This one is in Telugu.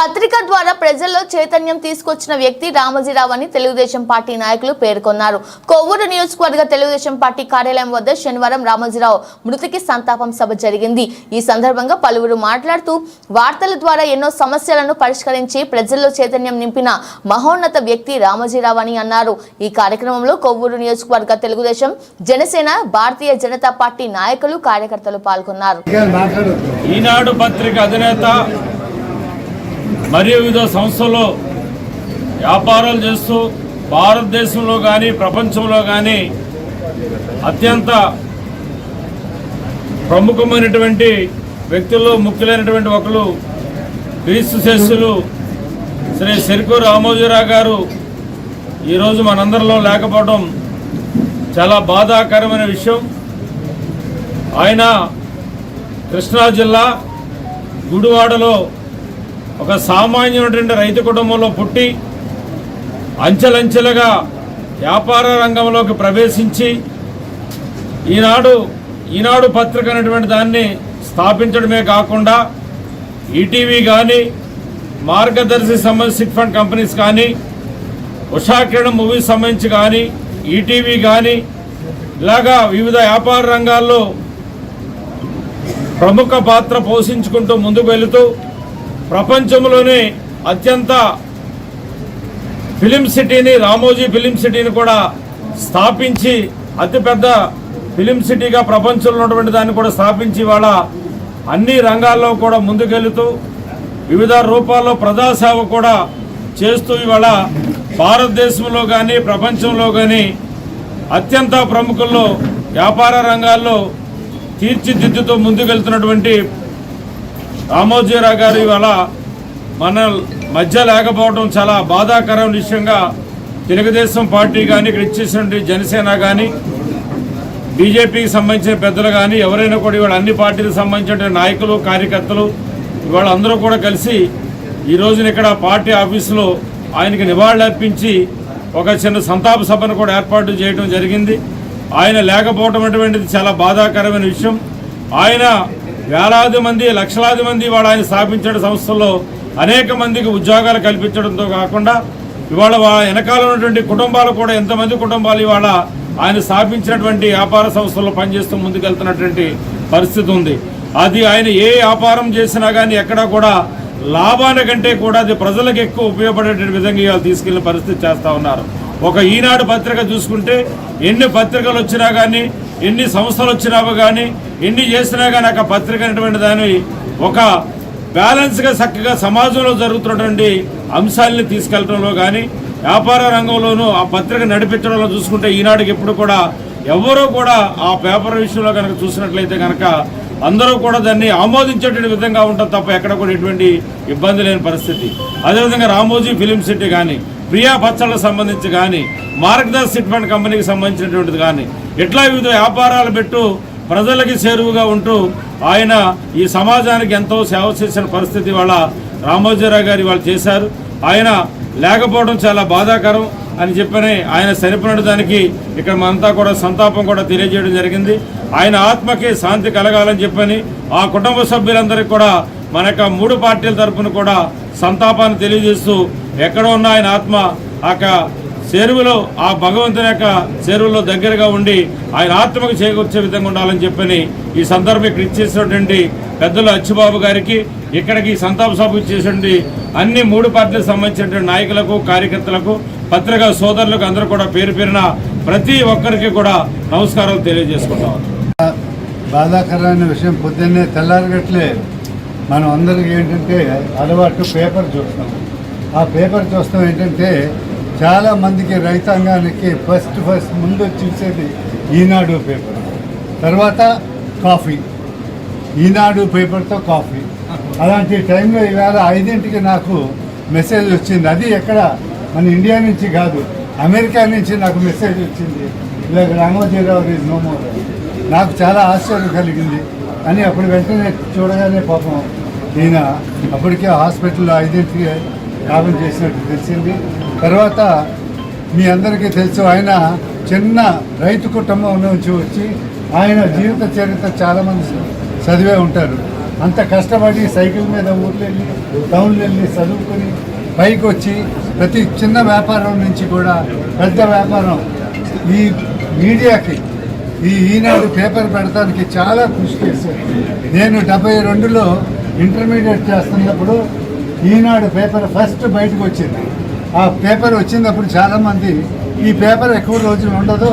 పత్రిక ద్వారా ప్రజల్లో చైతన్యం తీసుకొచ్చిన వ్యక్తి రామజీరావు అని తెలుగుదేశం పార్టీ నాయకులు పేర్కొన్నారు. కొవ్వూరు నియోజకవర్గ తెలుగుదేశం పార్టీ కార్యాలయం వద్ద శనివారం రామజీరావు మృతికి సంతాపం సభ జరిగింది. ఈ సందర్భంగా పలువురు మాట్లాడుతూ వార్తల ద్వారా ఎన్నో సమస్యలను పరిష్కరించి ప్రజల్లో చైతన్యం నింపిన మహోన్నత వ్యక్తి రామజీరావు అని అన్నారు. ఈ కార్యక్రమంలో కొవ్వూరు నియోజకవర్గ తెలుగుదేశం జనసేన భారతీయ జనతా పార్టీ నాయకులు కార్యకర్తలు పాల్గొన్నారు. ఈనాడు పత్రిక అధినేత మరియు వివిధ సంస్థల్లో వ్యాపారాలు చేస్తూ భారతదేశంలో కానీ ప్రపంచంలో కానీ అత్యంత ప్రముఖమైనటువంటి వ్యక్తుల్లో ముఖ్యులైనటువంటి ఒకరు క్రీస్తు శిష్యులు శ్రీ సెరుకు రామోజీరావు గారు. ఈరోజు మనందరిలో లేకపోవడం చాలా బాధాకరమైన విషయం. ఆయన కృష్ణా జిల్లా గుడివాడలో ఒక సామాన్యమైనటువంటి రైతు కుటుంబంలో పుట్టి అంచెలంచెలుగా వ్యాపార రంగంలోకి ప్రవేశించి ఈనాడు ఈనాడు పత్రిక అనేటువంటి దాన్ని స్థాపించడమే కాకుండా ఈటీవీ కానీ మార్గదర్శి సంబంధించి సిట్ ఫండ్ కంపెనీస్ కానీ ఉషాకిరణ్ మూవీస్ సంబంధించి కానీ ఈటీవీ కానీ ఇలాగా వివిధ వ్యాపార రంగాల్లో ప్రముఖ పాత్ర పోషించుకుంటూ ముందుకు వెళుతూ ప్రపంచంలోనే అత్యంత ఫిలిం సిటీని రామోజీ ఫిలిం సిటీని కూడా స్థాపించి అతిపెద్ద ఫిలిం సిటీగా ప్రపంచంలో ఉన్నటువంటి దాన్ని కూడా స్థాపించి ఇవాళ అన్ని రంగాల్లో కూడా ముందుకెళ్తూ వివిధ రూపాల్లో ప్రజాసేవ కూడా చేస్తూ ఇవాళ భారతదేశంలో కానీ ప్రపంచంలో కానీ అత్యంత ప్రముఖుల్లో వ్యాపార రంగాల్లో తీర్చిదిద్దుతూ ముందుకెళ్తున్నటువంటి రామోజీరావు గారు ఇవాళ మన మధ్య లేకపోవడం చాలా బాధాకరమైన విషయంగా తెలుగుదేశం పార్టీ కానీ ఇక్కడ ఇచ్చేసినటువంటి జనసేన కానీ బీజేపీకి సంబంధించిన పెద్దలు కానీ ఎవరైనా కూడా ఇవాళ అన్ని పార్టీలకు సంబంధించిన నాయకులు కార్యకర్తలు ఇవాళ అందరూ కూడా కలిసి ఈ రోజున ఇక్కడ పార్టీ ఆఫీసులో ఆయనకి నివాళులర్పించి ఒక చిన్న సంతాప సభను కూడా ఏర్పాటు చేయడం జరిగింది. ఆయన లేకపోవటం అటువంటిది చాలా బాధాకరమైన విషయం. ఆయన వేలాది మంది లక్షలాది మంది ఇవాళ ఆయన స్థాపించిన సంస్థల్లో అనేక మందికి ఉద్యోగాలు కల్పించడంతో కాకుండా ఇవాళ వా- వెనకాల ఉన్నటువంటి కుటుంబాలు కూడా ఎంతమంది కుటుంబాలు ఇవాళ ఆయన స్థాపించినటువంటి వ్యాపార సంస్థల్లో పనిచేస్తూ ముందుకెళ్తున్నటువంటి పరిస్థితి ఉంది. అది ఆయన ఏ వ్యాపారం చేసినా కానీ ఎక్కడా కూడా లాభాల కంటే కూడా అది ప్రజలకు ఎక్కువ ఉపయోగపడేటువంటి విధంగా ఇవాళ తీసుకెళ్ళిన పరిస్థితి చేస్తూ ఉన్నారు. ఒక ఈనాడు పత్రిక చూసుకుంటే ఎన్ని పత్రికలు వచ్చినా కానీ ఎన్ని సంస్థలు వచ్చినా కానీ ఎన్ని చేసినా కానీ ఒక పత్రిక అనేటువంటి దాని ఒక బ్యాలెన్స్గా చక్కగా సమాజంలో జరుగుతున్నటువంటి అంశాలని తీసుకెళ్ళడంలో కానీ వ్యాపార రంగంలోనూ ఆ పత్రిక నడిపించడంలో చూసుకుంటే ఈనాటికి ఎప్పుడు కూడా ఎవరూ కూడా ఆ పేపర్ విషయంలో కనుక చూసినట్లయితే కనుక అందరూ కూడా దాన్ని ఆమోదించేటువంటి విధంగా ఉంటుంది తప్ప ఎక్కడ కూడా ఎటువంటి ఇబ్బంది లేని పరిస్థితి. అదేవిధంగా రామోజీ ఫిలిం సిటీ కానీ ప్రియా పచ్చళ్ళకు సంబంధించి కానీ మార్గదర్శి సిట్ ఫండ్ కంపెనీకి సంబంధించినటువంటిది కానీ ఇట్లా వివిధ వ్యాపారాలు పెట్టు ప్రజలకి చేరువుగా ఉంటూ ఆయన ఈ సమాజానికి ఎంతో సేవ చేసిన పరిస్థితి వాళ్ళ రామోజీరావు గారు వాళ్ళు చేశారు. ఆయన లేకపోవడం చాలా బాధాకరం అని చెప్పని ఆయన చనిపోయిన దానికి ఇక్కడ మనంతా కూడా సంతాపం కూడా తెలియజేయడం జరిగింది. ఆయన ఆత్మకి శాంతి కలగాలని చెప్పని ఆ కుటుంబ సభ్యులందరికీ కూడా మన యొక్క మూడు పార్టీల తరపున కూడా సంతాపాన్ని తెలియజేస్తూ ఎక్కడ ఉన్న ఆయన ఆత్మ ఆ చెరువులో ఆ భగవంతుని యొక్క చెరువులో దగ్గరగా ఉండి ఆయన ఆత్మకు చేకూర్చే విధంగా ఉండాలని చెప్పని ఈ సందర్భం ఇక్కడ ఇచ్చేసినటువంటి పెద్దలు అచ్చుబాబు గారికి ఇక్కడికి సంతాప సభ ఇచ్చేసినటువంటి అన్ని మూడు పార్టీలకు సంబంధించినటువంటి నాయకులకు కార్యకర్తలకు పత్రికా సోదరులకు అందరూ కూడా పేరు పేరున ప్రతి ఒక్కరికి కూడా నమస్కారాలు తెలియజేసుకుంటాం. బాధాకరమైన విషయం పొద్దున్నే తెల్లారగట్లే మనం అందరికి ఏంటంటే అలవాటు పేపర్ చూస్తున్నాం. ఆ పేపర్ చూస్తాం ఏంటంటే చాలామందికి రైతాంగానికి ఫస్ట్ ఫస్ట్ ముందు చూసేది ఈనాడు పేపర్. తర్వాత కాఫీ. ఈనాడు పేపర్తో కాఫీ. అలాంటి టైంలో ఈవేళ ఐదింటికి నాకు మెసేజ్ వచ్చింది. అది ఎక్కడ? మన ఇండియా నుంచి కాదు అమెరికా నుంచి నాకు మెసేజ్ వచ్చింది. ఇలా రామోజీరావు ఈజ్ నో మోర్. నాకు చాలా ఆశ్చర్యం కలిగింది. అని అప్పుడు వెంటనే చూడగానే పాపం ఈయన అప్పటికే హాస్పిటల్లో ఐదింటికి కాలం చేసినట్టు తెలిసింది. తర్వాత మీ అందరికీ తెలుసు ఆయన చిన్న రైతు కుటుంబం నుంచి వచ్చి ఆయన జీవిత చరిత్ర చాలామంది చదివే ఉంటారు. అంత కష్టపడి సైకిల్ మీద ఊర్లు వెళ్ళి టౌన్లు వెళ్ళి చదువుకొని పైకి వచ్చి ప్రతి చిన్న వ్యాపారం నుంచి కూడా పెద్ద వ్యాపారం. ఈ మీడియాకి ఈ ఈనాడు పేపర్ పెడతానికి చాలా కృషి చేశారు. నేను డెబ్బై రెండులో ఇంటర్మీడియట్ చేస్తున్నప్పుడు ఈనాడు పేపర్ ఫస్ట్ బయటకు వచ్చింది. ఆ పేపర్ వచ్చినప్పుడు చాలామంది ఈ పేపర్ ఎక్కువ రోజులు ఉండదు.